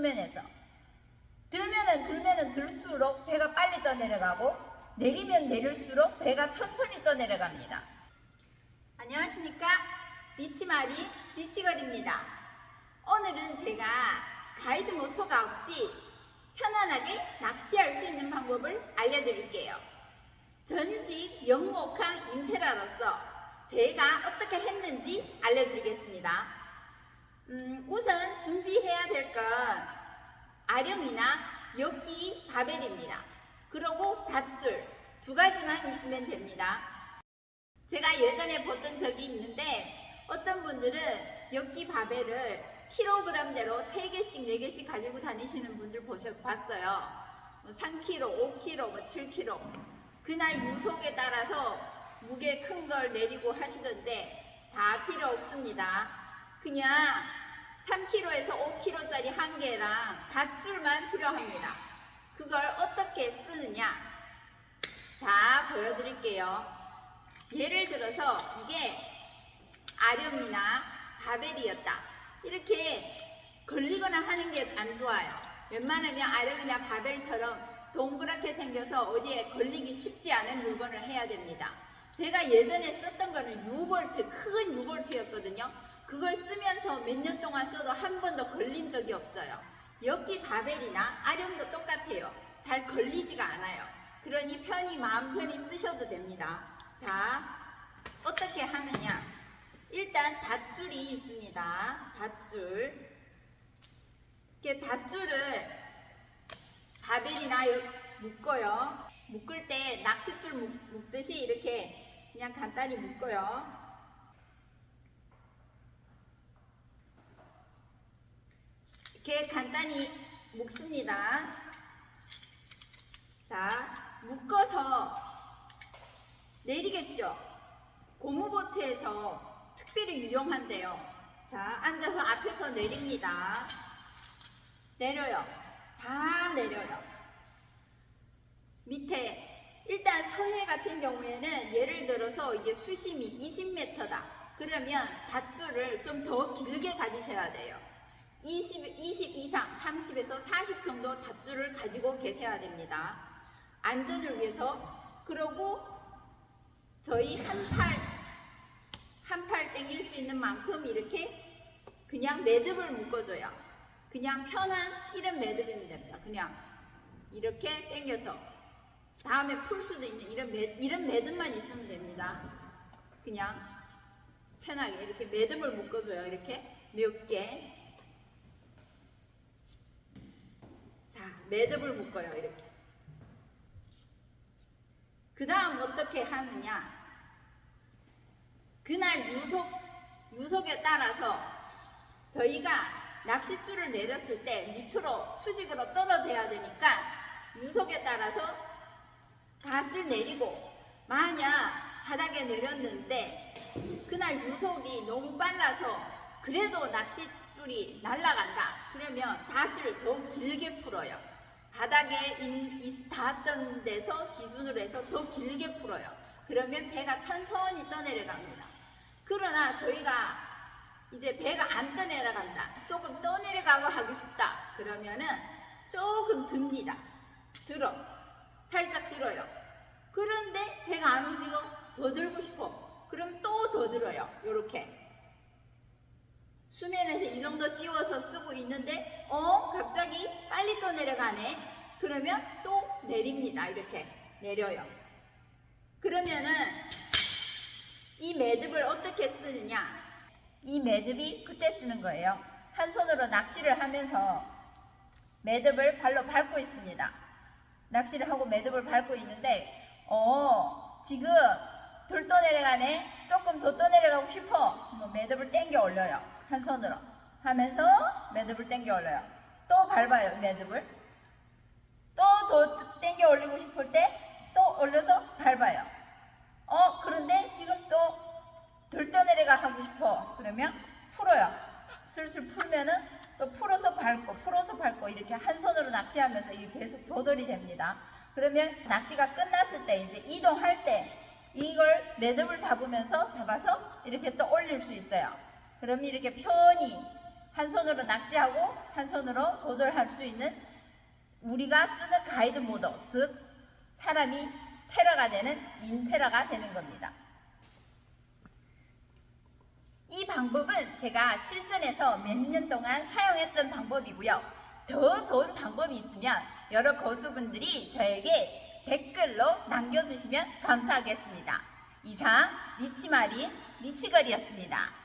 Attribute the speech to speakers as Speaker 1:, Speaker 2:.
Speaker 1: 수면에서. 들면은 들면은 들수록 배가 빨리 떠내려가고 내리면 내릴수록 배가 천천히 떠내려갑니다. 안녕하십니까? 리치마리 리치걸입니다. 오늘은 제가 가이드 모터가 없이 편안하게 낚시할 수 있는 방법을 알려드릴게요. 전직 영목항 인테라로서 제가 어떻게 했는지 알려드리겠습니다. 음, 우선 준비해야 될 건 아령이나 엽기 바벨입니다. 그리고 닷줄 두 가지만 있으면 됩니다. 제가 예전에 보던 적이 있는데 어떤 분들은 엽기 바벨을 킬로그램대로 3개씩 4개씩 가지고 다니시는 분들 보셨 봤어요. 뭐 3kg, 5kg, 뭐 7kg. 그날 유속에 따라서 무게 큰 걸 내리고 하시던데 다 필요 없습니다. 그냥 3kg에서 5kg짜리 한 개랑 밧줄만 필요합니다. 그걸 어떻게 쓰느냐? 자, 보여드릴게요. 예를 들어서 이게 아령이나 바벨이었다. 이렇게 걸리거나 하는 게 안 좋아요. 웬만하면 아령이나 바벨처럼 동그랗게 생겨서 어디에 걸리기 쉽지 않은 물건을 해야 됩니다. 제가 예전에 썼던 거는 유볼트, 큰 유볼트였거든요. 그걸 쓰면서 몇 년 동안 써도 한 번도 걸린 적이 없어요. 엽기 바벨이나 아령도 똑같아요. 잘 걸리지가 않아요. 그러니 편히 마음 편히 쓰셔도 됩니다. 자, 어떻게 하느냐? 일단 닷줄이 있습니다. 닷줄. 이렇게 닷줄을 바벨이나 여- 묶어요. 묶을 때 낚싯줄 묶, 묶듯이 이렇게 그냥 간단히 묶어요. 이렇게 간단히 묶습니다. 자, 묶어서 내리겠죠? 고무보트에서 특별히 유용한데요. 자, 앉아서 앞에서 내립니다. 내려요. 다 내려요. 밑에 일단 서해 같은 경우에는 예를 들어서 이게 수심이 20m다. 그러면 밧줄을 좀 더 길게 가지셔야 돼요. 20, 20 이상, 30에서 40 정도 밧줄을 가지고 계셔야 됩니다. 안전을 위해서 그러고 저희 한 팔, 한팔 땡길 수 있는 만큼 이렇게 그냥 매듭을 묶어줘요. 그냥 편한 이런 매듭이면 됩니다. 그냥 이렇게 당겨서 다음에 풀 수도 있는 이런 매, 이런 매듭만 있으면 됩니다. 그냥 편하게 이렇게 매듭을 묶어줘요. 이렇게 몇 개. 자, 매듭을 묶어요. 이렇게. 그 다음 어떻게 하느냐? 그날 유속, 유속에 따라서 저희가 낚싯줄을 내렸을 때 밑으로 수직으로 떨어져야 되니까 유속에 따라서 닷을 내리고 만약 바닥에 내렸는데 그날 유속이 너무 빨라서 그래도 낚싯줄이 날아간다 그러면 닷을 더 길게 풀어요 바닥에 닿았던 데서 기준으로 해서 더 길게 풀어요 그러면 배가 천천히 떠내려갑니다 그러나 저희가 이제 배가 안 떠내려간다. 조금 떠내려가고 하고 싶다. 그러면은 조금 듭니다. 들어. 살짝 들어요. 그런데 배가 안 움직여. 더 들고 싶어. 그럼 또 더 들어요. 요렇게. 수면에서 이 정도 띄워서 쓰고 있는데, 어? 갑자기 빨리 또 내려가네. 그러면 또 내립니다. 이렇게. 내려요. 그러면은 이 매듭을 어떻게 쓰느냐? 이 매듭이 그때 쓰는 거예요. 한 손으로 낚시를 하면서 매듭을 발로 밟고 있습니다. 낚시를 하고 매듭을 밟고 있는데, 어, 지금 덜 떠내려가네? 조금 더 떠내려가고 싶어. 뭐 매듭을 당겨 올려요. 한 손으로. 하면서 매듭을 당겨 올려요. 또 밟아요, 매듭을. 또 더 당겨 올리고 싶을 때 또 올려서 밟아요. 어, 그런데 지금 또덜 떠내려가 하고 싶어. 그러면 풀어요. 슬슬 풀면은 또 풀어서 밟고, 풀어서 밟고, 이렇게 한 손으로 낚시하면서 이게 계속 조절이 됩니다. 그러면 낚시가 끝났을 때, 이제 이동할 때, 이걸 매듭을 잡으면서 잡아서 이렇게 또 올릴 수 있어요. 그럼 이렇게 편히 한 손으로 낚시하고 한 손으로 조절할 수 있는 우리가 쓰는 가이드 모더, 즉 사람이 테러가 되는 인테러가 되는 겁니다. 이 방법은 제가 실전에서 몇 년 동안 사용했던 방법이고요. 더 좋은 방법이 있으면 여러 고수분들이 저에게 댓글로 남겨주시면 감사하겠습니다. 이상 리치마린 리치걸이었습니다.